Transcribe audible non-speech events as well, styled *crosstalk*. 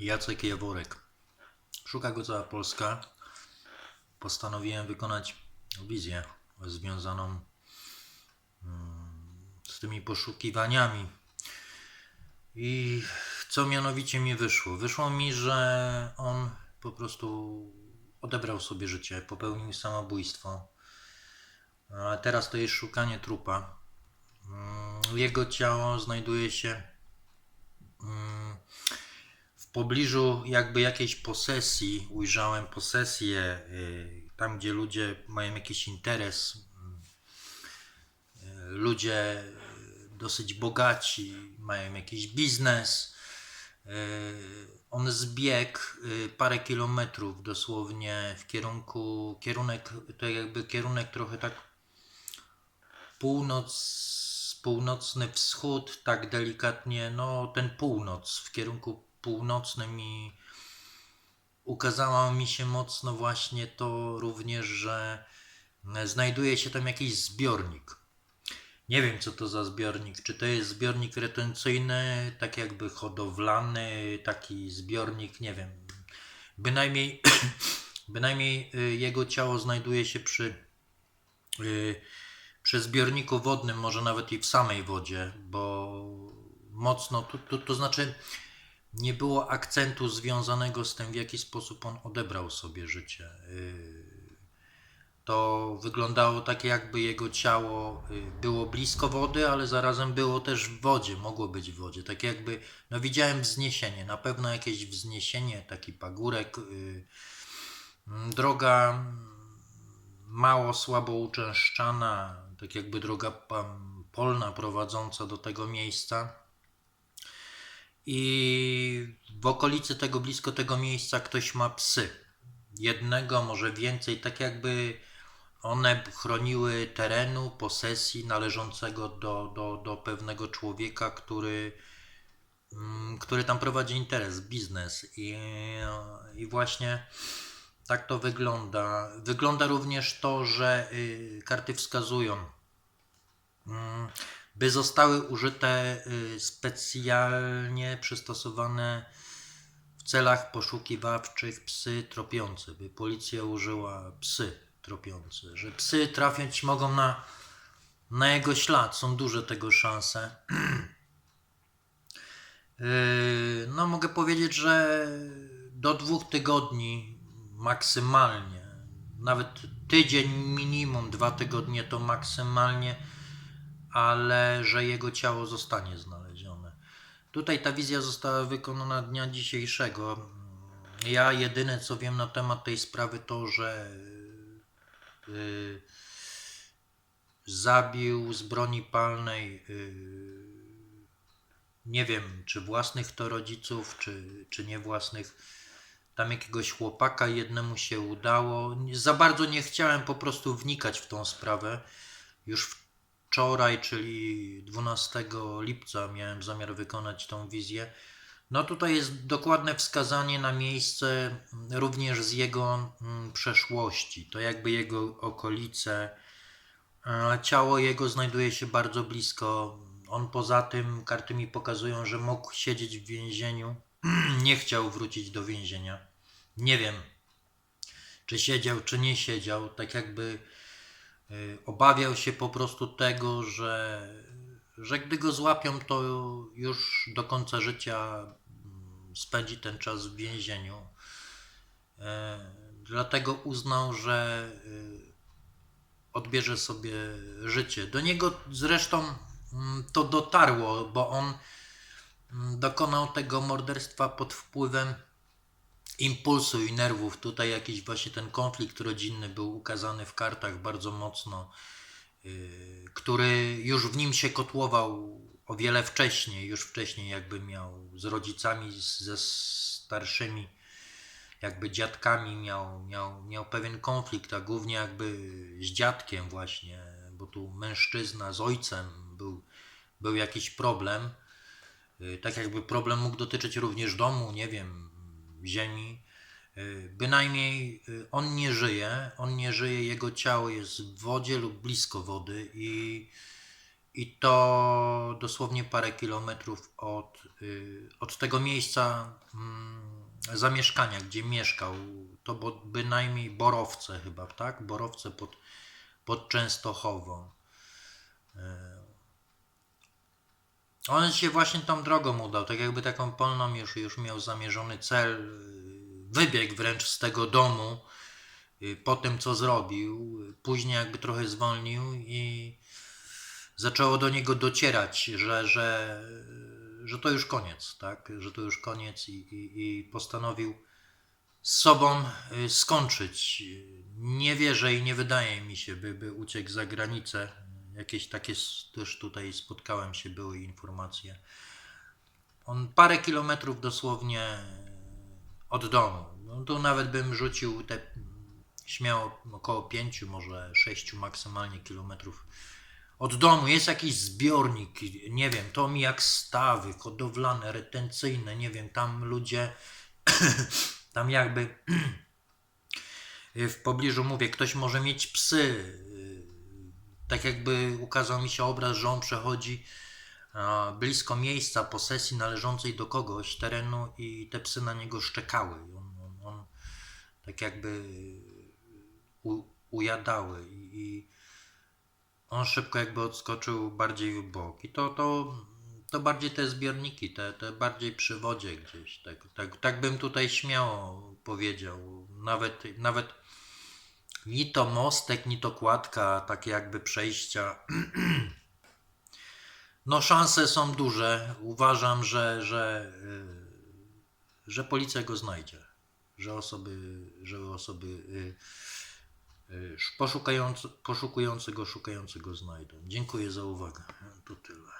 Jacek Jaworek. Szuka go cała Polska. Postanowiłem wykonać wizję związaną mm, z tymi poszukiwaniami. I co mianowicie mi wyszło? Wyszło mi, że on po prostu odebrał sobie życie, popełnił samobójstwo. A teraz to jest szukanie trupa. Mm, Jego ciało znajduje się w pobliżu jakby jakiejś posesji. Ujrzałem posesję, y, tam gdzie ludzie mają jakiś interes. y, Ludzie dosyć bogaci, mają jakiś biznes. Y, On zbiegł parę kilometrów dosłownie w kierunku, kierunek, to jakby kierunek trochę tak północ, północny wschód, tak delikatnie, no ten północ, w kierunku północnym i ukazało mi się mocno właśnie to również, że znajduje się tam jakiś zbiornik. Nie wiem, co to za zbiornik. Czy to jest zbiornik retencyjny, tak jakby hodowlany, taki zbiornik, nie wiem. Bynajmniej, *clears throat* bynajmniej y, jego ciało znajduje się przy, y, przy zbiorniku wodnym, może nawet i w samej wodzie, bo mocno, to, to, to znaczy nie było akcentu związanego z tym, w jaki sposób on odebrał sobie życie. Y, to wyglądało tak, jakby jego ciało y, było blisko wody, ale zarazem było też w wodzie, mogło być w wodzie. Tak jakby, no widziałem wzniesienie, na pewno jakieś wzniesienie, taki pagórek. y, Droga mało, słabo uczęszczana, tak jakby droga polna prowadząca do tego miejsca. I w okolicy tego, blisko tego miejsca ktoś ma psy. Jednego, może więcej, tak jakby one chroniły terenu, posesji należącego do, do, do pewnego człowieka, który, mm, który tam prowadzi interes, biznes. I, I właśnie tak to wygląda. Wygląda również to, że y, karty wskazują, mm, by zostały użyte y, specjalnie przystosowane w celach poszukiwawczych psy tropiące, by policja użyła psy tropiące, że psy trafiać mogą na, na jego ślad, są duże tego szanse. Yy, *clears throat* No, mogę powiedzieć, że do dwóch tygodni maksymalnie, nawet tydzień minimum, dwa tygodnie to maksymalnie, ale że jego ciało zostanie znalezione. Tutaj ta wizja została wykonana dnia dzisiejszego. Ja jedyne co wiem na temat tej sprawy to, że yy, zabił z broni palnej yy, nie wiem, czy własnych to rodziców, czy, czy nie własnych. Tam jakiegoś chłopaka jednemu się udało. Za bardzo nie chciałem po prostu wnikać w tą sprawę. Już wczoraj, czyli 12 lipca, miałem zamiar wykonać tą wizję. No tutaj jest dokładne wskazanie na miejsce również z jego mm, przeszłości. To jakby jego okolice. E, Ciało jego znajduje się bardzo blisko. On poza tym, karty mi pokazują, że mógł siedzieć w więzieniu. *clears throat* Nie chciał wrócić do więzienia. Nie wiem, czy siedział, czy nie siedział. Tak jakby obawiał się po prostu tego, że, że gdy go złapią, to już do końca życia mm, spędzi ten czas w więzieniu. E, Dlatego uznał, że y, odbierze sobie życie. Do niego zresztą mm, to dotarło, bo on mm, dokonał tego morderstwa pod wpływem impulsu i nerwów. Tutaj jakiś właśnie ten konflikt rodzinny był ukazany w kartach bardzo mocno, yy, który już w nim się kotłował o wiele wcześniej, już wcześniej jakby miał z rodzicami, ze starszymi jakby dziadkami miał, miał, miał pewien konflikt, a głównie jakby z dziadkiem właśnie, bo tu mężczyzna z ojcem był, był jakiś problem. Y, Tak jakby problem mógł dotyczyć również domu, nie wiem, ziemi. Y, Bynajmniej y, on nie żyje, on nie żyje, jego ciało jest w wodzie lub blisko wody i, i to dosłownie parę kilometrów od, y, od tego miejsca, mm, zamieszkania, gdzie mieszkał. To bynajmniej Borowce chyba, tak? Borowce pod, pod Częstochową. On się właśnie tą drogą udał, tak jakby taką polną już, już miał zamierzony cel. y, Wybiegł wręcz z tego domu y, po tym, co zrobił. Później jakby trochę zwolnił i zaczęło do niego docierać, że, że, że to już koniec, tak? Że to już koniec i, i, i postanowił z sobą y, skończyć. Nie wierzę i nie wydaje mi się, by, by uciekł za granicę. Jakieś takie też tutaj spotkałem się, były informacje. On parę kilometrów dosłownie od domu. No to nawet bym rzucił te śmiało około pięciu, może sześciu maksymalnie kilometrów od domu. Jest jakiś zbiornik, nie wiem, to mi jak stawy hodowlane, retencyjne, nie wiem, tam ludzie *clears throat* tam jakby *clears throat* w pobliżu mówię, ktoś może mieć psy. Tak jakby ukazał mi się obraz, że on przechodzi blisko miejsca posesji należącej do kogoś terenu i te psy na niego szczekały. On, on, on tak jakby u, ujadały i, i on szybko jakby odskoczył bardziej w bok. I to, to, to bardziej te zbiorniki, te, te bardziej przy wodzie gdzieś. Tak, tak, tak bym tutaj śmiało powiedział. Nawet, nawet ni to mostek, ni to kładka, takie jakby przejścia. *clears throat* No szanse są duże. Uważam, że, że, y, że policja go znajdzie. Że osoby, że osoby y, y, poszukujący, poszukujący go, szukający go znajdą. Dziękuję za uwagę. To tyle.